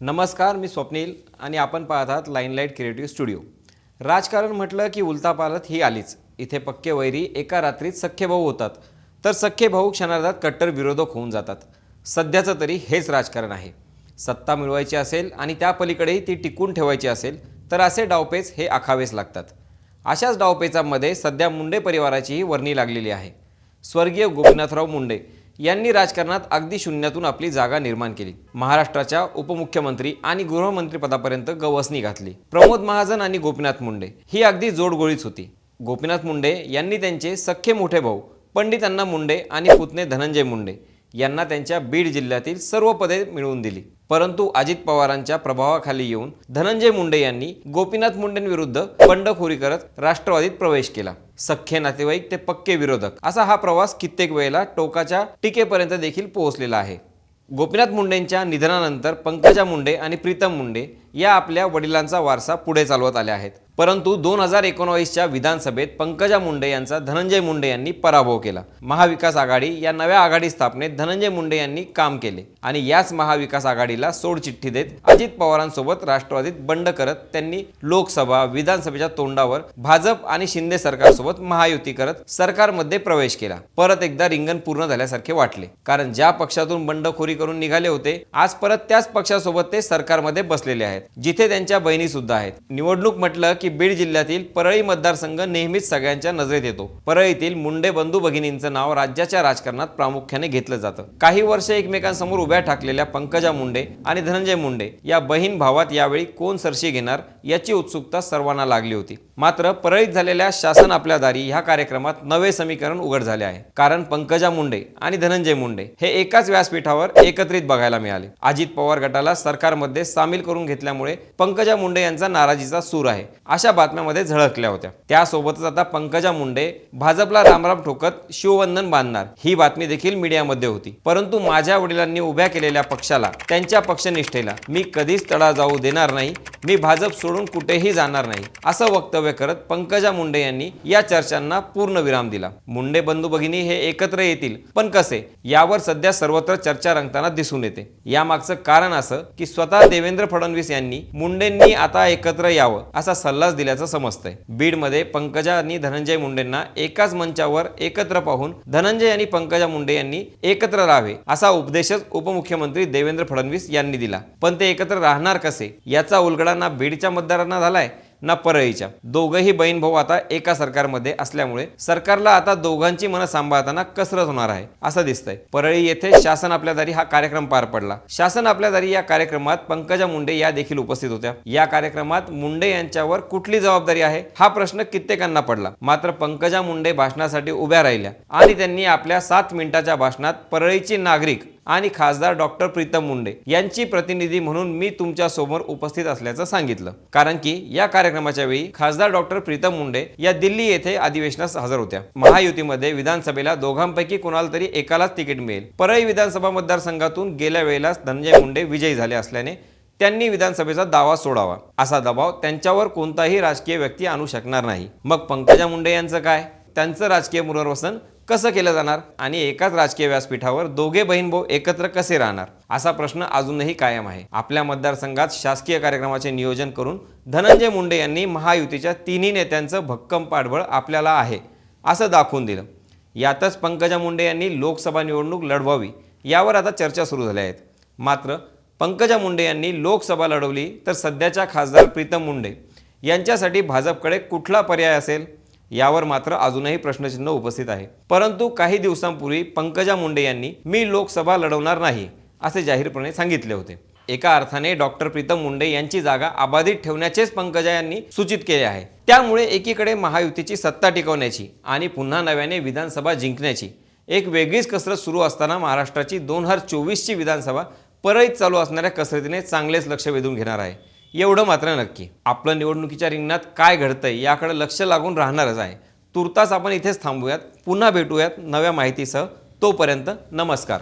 नमस्कार मी स्वप्नील आणि आपण पाहत आहात लाईनलाईट क्रिएटिव्ह स्टुडिओ. राजकारण म्हटलं की उलथापालत ही आलीच. इथे पक्के वैरी एका रात्रीत सख्खे भाऊ होतात. तर सख्खे भाऊ क्षणार्धात कट्टर विरोधक होऊन जातात. सध्याचं तरी हेच राजकारण आहे. सत्ता मिळवायची असेल आणि त्या पलीकडेही ती टिकून ठेवायची असेल तर असे डावपेच हे आखावेच लागतात. अशाच डावपेचांमध्ये सध्या मुंडे परिवाराचीही वर्णी लागलेली आहे. स्वर्गीय गोपीनाथराव मुंडे यांनी राजकारणात अगदी शून्यातून आपली जागा निर्माण केली. महाराष्ट्राच्या उपमुख्यमंत्री आणि गृहमंत्रीपदापर्यंत गवसणी घातली. प्रमोद महाजन आणि गोपीनाथ मुंडे. ही अगदी जोडगोळीच होती. गोपीनाथ मुंडे यांनी त्यांचे सख्खे मोठे भाऊ पंडित अण्णा मुंडे आणि पुतणे धनंजय मुंडे. यांना त्यांच्या बीड जिल्ह्यातील सर्व पदे मिळवून दिली. परंतु अजित पवारांच्या प्रभावाखाली येऊन धनंजय मुंडे यांनी गोपीनाथ मुंडेंविरुद्ध बंडखोरी करत राष्ट्रवादीत प्रवेश केला. सख्खे नातेवाईक ते पक्के विरोधक असा हा प्रवास कित्येक वेळेला टोकाच्या टीकेपर्यंत देखील पोहोचलेला आहे. गोपीनाथ मुंडेंच्या निधनानंतर पंकजा मुंडे आणि प्रीतम मुंडे या आपल्या वडिलांचा वारसा पुढे चालवत आल्या आहेत. परंतु दोन हजार एकोणावीसच्या विधानसभेत पंकजा मुंडे यांचा धनंजय मुंडे यांनी पराभव केला. महाविकास आघाडी या नव्या आघाडी स्थापनेत धनंजय मुंडे यांनी काम केले आणि याच महाविकास आघाडीला सोडचिठ्ठी देत अजित पवारांसोबत राष्ट्रवादीत बंड करत त्यांनी लोकसभा विधानसभेच्या तोंडावर भाजप आणि शिंदे सरकारसोबत महायुती करत सरकारमध्ये प्रवेश केला. परत एकदा रिंगण पूर्ण झाल्यासारखे वाटले. कारण ज्या पक्षातून बंडखोरी करून निघाले होते आज परत त्याच पक्षासोबत ते सरकारमध्ये बसलेले आहेत. जिथे त्यांच्या बहिणी सुद्धा आहेत. निवडणूक म्हटलं की की बीड जिल्ह्यातील परळी मतदारसंघ नेहमीच सगळ्यांच्या नजरेत येतो. परळीतील मुंडे बंधू भगिनींचं नाव राज्याच्या राजकारणात प्रामुख्याने घेतलं जातं. काही वर्ष एकमेकांसमोर उभ्या ठाकलेल्या पंकजा मुंडे आणि धनंजय मुंडे या बहीण भावात यावेळी कोण सरशी घेणार याची उत्सुकता सर्वांना लागली होती. मात्र परळीत झालेल्या शासन आपल्या दारी ह्या कार्यक्रमात नवे समीकरण उघड झाले आहे. कारण पंकजा मुंडे आणि धनंजय मुंडे हे एकाच व्यासपीठावर एकत्रित बघायला मिळाले. अजित पवार गटाला सरकारमध्ये सामील करून घेतल्यामुळे पंकजा मुंडे यांचा नाराजीचा सूर आहे. अशा बातम्यामध्ये झळकल्या होत्या. त्यासोबतच आता पंकजा मुंडे भाजपला रामराम ठोकत शिववंदन बांधणार ही बातमी देखील मीडियामध्ये होती. परंतु माझ्या वडिलांनी उभ्या केलेल्या पक्षाला त्यांच्या पक्षनिष्ठेला मी कधीच तडा जाऊ देणार नाही मी भाजप सोडून कुठेही जाणार नाही असं वक्तव्य करत पंकजा मुंडे यांनी या चर्चांना पूर्ण विराम दिला. मुंडे बंधू भगिनी हे एकत्र येतील पण कसे? यावर सध्या सर्वत्र चर्चा रंगताना दिसून येते. यामागचं कारण असं की स्वतः देवेंद्र फडणवीस यांनी मुंडेंनी आता एकत्र यावं असा सल्ला सल्लाच दिल्याचं समजतंय. बीडमध्ये पंकजा आणि धनंजय मुंडेंना एकाच मंचावर एकत्र पाहून धनंजय आणि पंकजा मुंडे यांनी एकत्र राहावे असा उपदेशच उपमुख्यमंत्री देवेंद्र फडणवीस यांनी दिला. पण ते एकत्र राहणार कसे? याचा उलगडा ना बीडच्या मतदारांना झालाय? ना परळीच्या. दोघंही बहीण भाऊ आता एका सरकारमध्ये असल्यामुळे सरकारला आता दोघांची मनं सांभाळताना कसरत होणार आहे असं दिसतंय. परळी येथे शासन आपल्या दारी हा कार्यक्रम पार पडला. शासन आपल्या दारी या कार्यक्रमात पंकजा मुंडे या देखील उपस्थित होत्या. या कार्यक्रमात मुंडे यांच्यावर कुठली जबाबदारी आहे हा प्रश्न कित्येकांना पडला. मात्र पंकजा मुंडे भाषणासाठी उभ्या राहिल्या आणि त्यांनी आपल्या सात मिनिटाच्या भाषणात परळीची नागरिक आणि खासदार डॉक्टर प्रीतम मुंडे यांची प्रतिनिधी म्हणून मी तुमच्यासमोर उपस्थित असल्याचं सांगितलं. कारण की या कार्यक्रमाच्या वेळी खासदार डॉक्टर प्रीतम मुंडे या दिल्ली येथे अधिवेशनास हजर होत्या. महायुतीमध्ये विधानसभेला दोघांपैकी कोणाला तरी एकालाच तिकीट मिळेल. परळी विधानसभा मतदारसंघातून गेल्या वेळेलाच धनंजय मुंडे विजयी झाले असल्याने त्यांनी विधानसभेचा दावा सोडावा. असा दबाव त्यांच्यावर कोणताही राजकीय व्यक्ती आणू शकणार नाही. मग पंकजा मुंडे यांचं काय? त्यांचं राजकीय पुनर्वसन कसं केलं जाणार आणि एकाच राजकीय व्यासपीठावर दोघे बहीण भाऊ एकत्र कसे राहणार? असा प्रश्न अजूनही कायम आहे. आपल्या मतदारसंघात शासकीय कार्यक्रमाचे नियोजन करून धनंजय मुंडे यांनी महायुतीच्या तिन्ही नेत्यांचं भक्कम पाठबळ आपल्याला आहे असं दाखवून दिलं. यातच पंकजा मुंडे यांनी लोकसभा निवडणूक लढवावी यावर आता चर्चा सुरू झाल्या आहेत. मात्र पंकजा मुंडे यांनी लोकसभा लढवली तर सध्याच्या खासदार प्रीतम मुंडे यांच्यासाठी भाजपकडे कुठला पर्याय असेल? यावर मात्र अजूनही प्रश्नचिन्ह उपस्थित आहे. परंतु काही दिवसांपूर्वी पंकजा मुंडे यांनी मी लोकसभा लढवणार नाही असे जाहीरपणे सांगितले होते. एका अर्थाने डॉक्टर प्रीतम मुंडे यांची जागा अबाधित ठेवण्याचेच पंकजा यांनी सूचित केले आहे. त्यामुळे एकीकडे महायुतीची सत्ता टिकवण्याची आणि पुन्हा नव्याने विधानसभा जिंकण्याची एक वेगळीच कसरत सुरू असताना महाराष्ट्राची दोन हजार चोवीसची विधानसभा परळीत चालू असणाऱ्या कसरतीने चांगलेच लक्ष वेधून घेणार आहे. एवढं मात्र नक्की. आपलं निवडणुकीच्या रिंगणात काय घडतंय याकडे लक्ष लागून राहणारच आहे. तुर्तास आपण इथेच थांबूयात पुन्हा भेटूयात नव्या माहितीसह. तोपर्यंत नमस्कार.